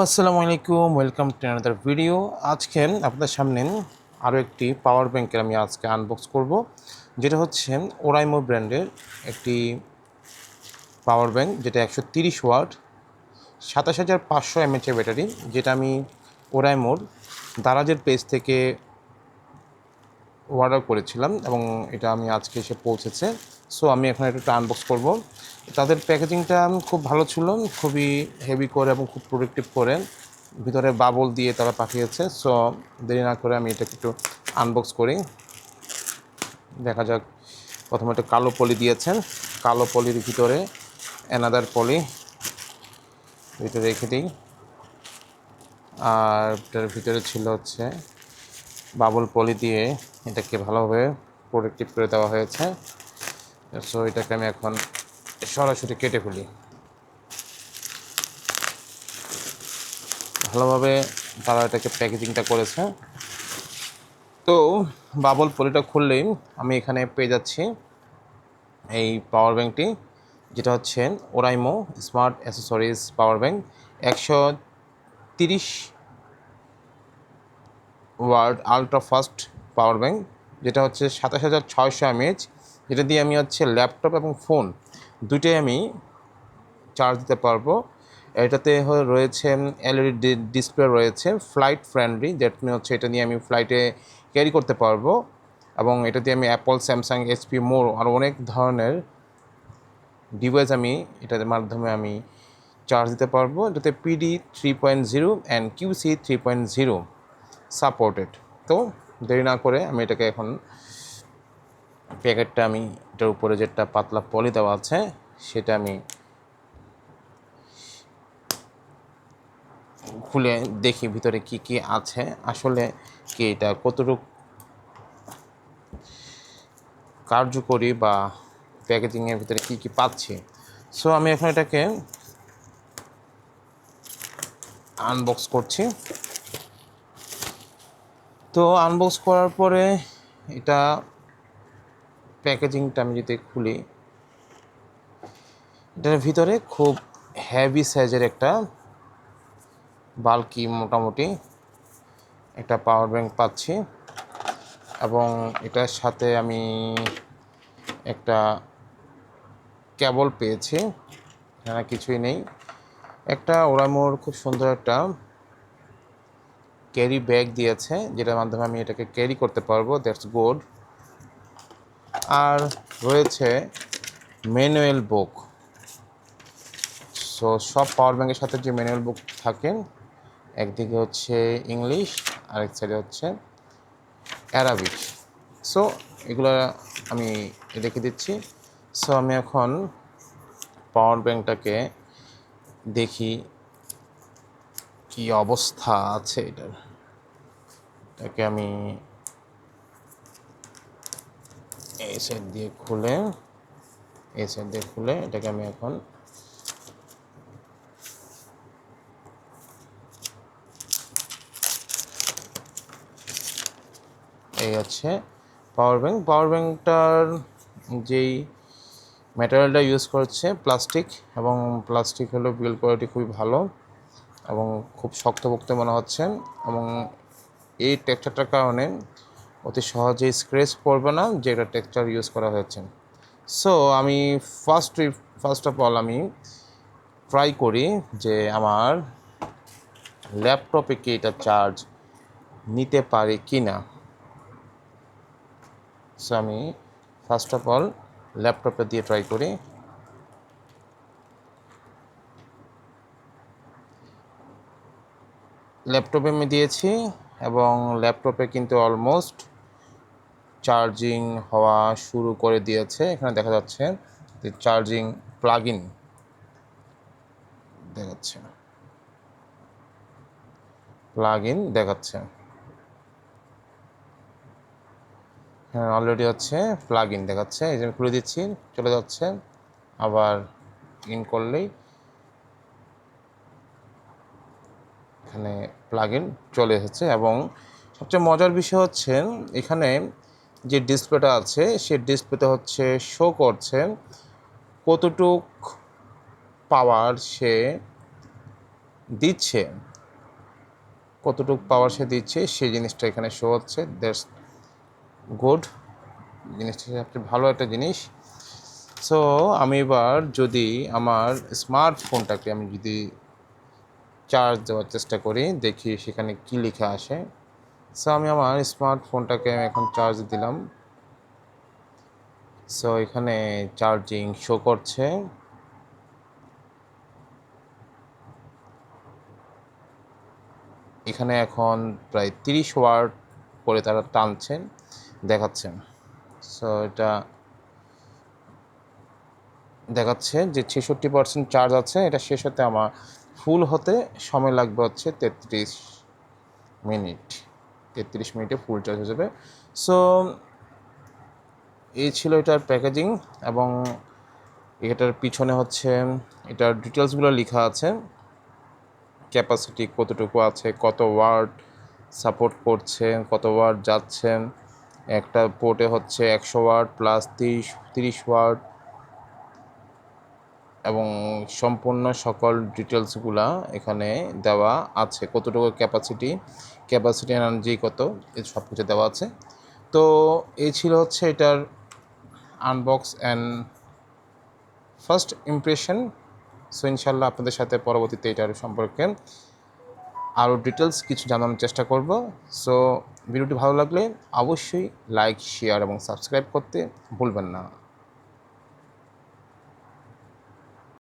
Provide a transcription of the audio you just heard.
আসসালামু আলাইকুম welcome to another video আজকে আপনাদের সামনে আরও একটি পাওয়ার ব্যাংকের আমি আজকে আনবক্স করব, যেটা হচ্ছে ওরাইমো ব্র্যান্ডের একটি পাওয়ার ব্যাঙ্ক যেটা একশো তিরিশ ওয়াট, সাতাশ হাজার পাঁচশো এমএচের ব্যাটারি যেটা আমি ওরাইমোর দারাজের পেজ থেকে অর্ডার করেছিলাম এবং এটা আমি আজকে এসে পৌঁছেছে। সো আমি এখন এটা আনবক্স করব। তাদের প্যাকেজিংটা খুব ভালো ছিল, খুবই হেভি করে এবং খুব প্রোডাক্টিভ করে। ভিতরে বাবল দিয়ে তারা পাঠিয়েছে। সো দেরি না করে আমি এটাকে একটু আনবক্স করি। দেখা যাক, প্রথমে একটা কালো পলি দিয়েছেন। কালো পলির ভিতরে অ্যানাদার পলি এটা রেখে দিই। আর এটার ভিতরে ছিল হচ্ছে বাবল পলি দিয়ে এটাকে ভালোভাবে প্রোটেক্টিভ করে দেওয়া হয়েছে। সো এটাকে আমি এখন সরাসরি কেটে ফেলি। ভালোভাবে তারা এটাকে প্যাকেজিংটা করেছে। তো, বাবল পলিটা খুললেই আমি এখানে পেয়ে যাচ্ছি এই পাওয়ার ব্যাঙ্কটি যেটা হচ্ছে Oraimo smart accessories power bank একশো তিরিশ watt ultra fast power bank যেটা হচ্ছে সাতাশ হাজার ছয়শো এমএচ যেটা দিয়ে আমি হচ্ছে ল্যাপটপ এবং ফোন দুটোই আমি চার্জ দিতে পারব। এটাতে রয়েছে এলইডি ডিসপ্লে রয়েছে ফ্লাইট ফ্রেন্ডলি যেটা হচ্ছে এটা নিয়ে আমি ফ্লাইটে ক্যারি করতে পারব। এবং এটা দিয়ে আমি অ্যাপল স্যামসাং এসপি মোর আর অনেক ধরনের ডিভাইস আমি এটার মাধ্যমে আমি চার্জ দিতে পারব। এটাতে PD three point zero and QC three point zero supported তো দেরি না করে আমি এটাকে এখন প্যাকেটটা আমি, এটার উপরে যেটা পাতলা পলি দেওয়া আছে, সেটা আমি খুলে দেখি ভিতরে কি কি আছে। আসলে কি এটা কতটুকু কার্যকরী বা প্যাকেজিংয়ের ভিতরে কি কি পাচ্ছি। সো আমি এখন এটাকে আনবক্স করছি। তো আনবক্স করার পরে এটা প্যাকেজিংটা আমি যদি খুলি, এটার ভিতরে খুব হেভি সাইজের একটা বাল্কি মোটামুটি একটা পাওয়ার ব্যাংক পাচ্ছি এবং এটার সাথে আমি একটা কেবল পেয়েছি, এখানে কিছুই নেই। একটা ওরামোর খুব সুন্দর একটা ক্যারি ব্যাগ দিয়েছে, যেটার মাধ্যমে আমি এটাকে ক্যারি করতে পারব দ্যাটস গুড আর রয়েছে ম্যানুয়াল বুক সো সব পাওয়ার ব্যাংকের সাথে যে ম্যানুয়াল বুক থাকে, একদিকে হচ্ছে ইংলিশ আরেক সাইডে হচ্ছে অ্যারাবিক সো এগুলো আমি রেখে দিচ্ছি। সো আমি এখন পাওয়ার ব্যাংকটাকে দেখি কি অবস্থা আছে এটার? এটাকে আমি এই দিয়ে খুলে, এই দিয়ে খুলে এটাকে আমি এখন এই আছে পাওয়ার ব্যাংক পাওয়ার ব্যাংকটার যেই ম্যাটেরিয়ালটা ইউজ করছে প্লাস্টিক এবং প্লাস্টিক হলো বিল্ড কোয়ালিটি খুবই ভালো। এবং খুব শক্তপোক্ত মনে হচ্ছে এবং এই টেক্সচারটার কারণে অতি সহজেই স্ক্রেচ পড়বে না যে যেটা টেক্সচার ইউজ করা হয়েছে। সো আমি ফার্স্ট ফার্স্ট অফ অল আমি ট্রাই করি যে আমার ল্যাপটপে কি এটা চার্জ নিতে পারে কি না সো আমি ফার্স্ট অফ অল ল্যাপটপে দিয়ে ট্রাই করি। ল্যাপটপে আমি দিয়েছি এবং ল্যাপটপে কিন্তু অলমোস্ট চার্জিং হওয়া শুরু করে দিয়েছে। এখানে দেখা যাচ্ছে যে চার্জিং প্লাগ ইন দেখাচ্ছে। প্লাগ ইন দেখাচ্ছে। হ্যাঁ অলরেডি হচ্ছে প্লাগ ইন দেখাচ্ছে। এই যে খুলে দিচ্ছি, চলে যাচ্ছে। আবার ইন করলেই এখানে প্লাগ ইন চলে এসেছে এবং সবচেয়ে মজার বিষয় হচ্ছে এখানে যে ডিসপ্লেটা আছে, সেই ডিসপ্লেতে হচ্ছে শো করছে কতটুক পাওয়ার সে দিচ্ছে। কতটুকু পাওয়ার সে দিচ্ছে, সেই জিনিসটা এখানে শো হচ্ছে। দ্যাটস গুড জিনিসটা সবচেয়ে ভালো একটা জিনিস। সো আমি এবার যদি আমার স্মার্টফোনটাকে আমি যদি চার্জ দেওয়ার চেষ্টা করি, দেখি সেখানে কি লেখা আসে। সো আমি আমার স্মার্টফোনটাকে এখন চার্জ দিলাম। সো এখানে চার্জিং শো করছে। এখানে এখন প্রায় তিরিশ ওয়াট করে তারা টানছেন দেখাচ্ছেন সো এটা দেখাচ্ছে যে ছেষট্টি পার্সেন্ট চার্জ আছে, এটা শেষ হতে আমার ফুল হতে সময় লাগবে হচ্ছে তেত্রিশ মিনিট। তেত্রিশ মিনিটে ফুল চার্জ হয়ে যাবে। সো, এই ছিল এটার প্যাকেজিং এবং এটার পিছনে হচ্ছে, এটার ডিটেলসগুলো লেখা আছে। ক্যাপাসিটি কতটুকু আছে, কত ওয়ার্ড সাপোর্ট করছে, কত ওয়ার্ড যাচ্ছে। একটা পোর্টে হচ্ছে একশো ওয়ার্ড প্লাস তিরিশ তিরিশ ওয়ার্ড এবং সম্পূর্ণ সকল ডিটেলসগুলা এখানে দেওয়া আছে। কতটুকু ক্যাপাসিটি ক্যাপাসিটি এনার্জি কত? সব কিছু দেওয়া আছে। তো এই ছিল হচ্ছে এটার unbox and first impression so ইনশাল্লাহ আপনাদের সাথে পরবর্তীতে এটার সম্পর্কে আরও ডিটেলস কিছু জানানোর চেষ্টা করব। সো ভিডিওটি ভালো লাগলে অবশ্যই লাইক শেয়ার এবং সাবস্ক্রাইব করতে ভুলবেন না।